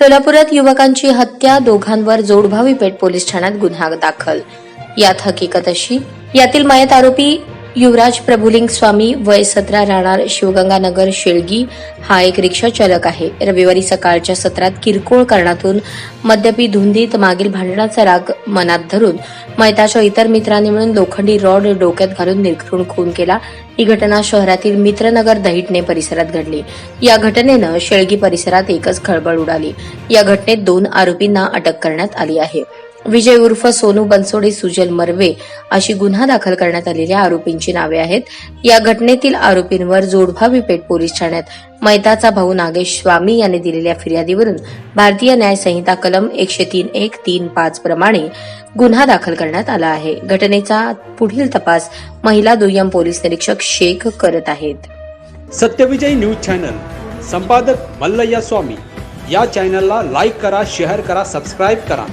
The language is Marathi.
सोलापुरात युवकांची हत्या दोघांवर जोडभावी पेठ पोलीस ठाण्यात गुन्हा दाखल. यात हकीकत अशी यातील मयत आरोपी युवराज प्रभुलिंग स्वामी वय सतरा राहणार शिवगंगानगर शेळगी हा एक रिक्षा चालक आहे. रविवारी सकाळच्या सत्रात किरकोळ कारणातून मद्यपी धुंदीत मागील भांडणाचा राग मनात धरून मैताच्या इतर मित्रांनी मिळून लोखंडी रॉड डोक्यात घालून निर्घृण खून केला. ही घटना शहरातील मित्रनगर दहिटणे परिसरात घडली. या घटनेनं शेळगी परिसरात एकच खळबळ उडाली. या घटनेत दोन आरोपींना अटक करण्यात आली आहे. विजय उर्फ सोनू बनसोडे सुजल मर्वे अशी गुन्हा दाखल करण्यात आलेल्या आरोपींची नावे आहेत. या घटनेतील आरोपींवर जोडभावी पेठ पोलीस ठाण्यात. मैताचा भाऊ नागेश स्वामी यांनी दिलेल्या फिर्यादीवरून भारतीय न्याय संहिता कलम एकशे तीन एक तीन पाच प्रमाणे गुन्हा दाखल करण्यात आला आहे. घटनेचा पुढील तपास महिला दुय्यम पोलीस निरीक्षक शेख करत आहेत. सत्यविजय न्यूज चॅनल संपादक मल्लय्या स्वामी. या चॅनलला लाईक करा शेअर करा सबस्क्राईब करा.